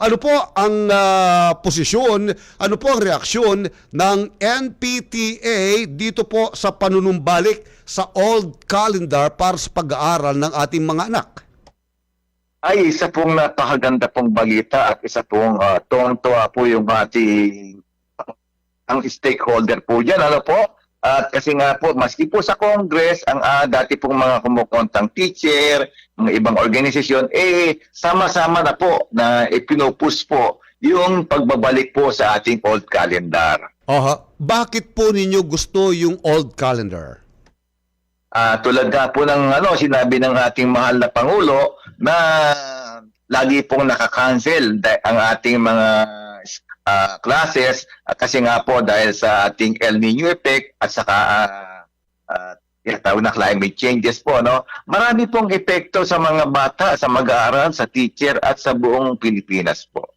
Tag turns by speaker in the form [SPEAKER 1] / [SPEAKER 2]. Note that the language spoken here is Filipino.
[SPEAKER 1] Ano po ang ah, posisyon, ano po ang reaksyon ng NPTA dito po sa panunumbalik sa old calendar para sa pag-aaral ng ating mga anak?
[SPEAKER 2] ay isa pong napakaganda pong balita at isa pong uh, tuwang-tuwa po yung ating ang stakeholder po dyan. Ano po? At kasi nga po, maski po sa Congress, ang ah, dati pong mga kumukontang teacher, mga ibang organisasyon, eh, sama-sama na po na ipinupus po yung pagbabalik po sa ating old calendar.
[SPEAKER 1] Aha. Bakit po ninyo gusto yung old calendar?
[SPEAKER 2] Ah, tulad nga po ng ano sinabi ng ating mahal na pangulo na lagi pong nakakancel ang ating mga ah, classes. Ah, kasi nga po dahil sa ating El Nino effect at saka uh, uh, tinatawag na climate changes po no? Marami pong epekto sa mga bata sa mag-aaral sa teacher at sa buong Pilipinas po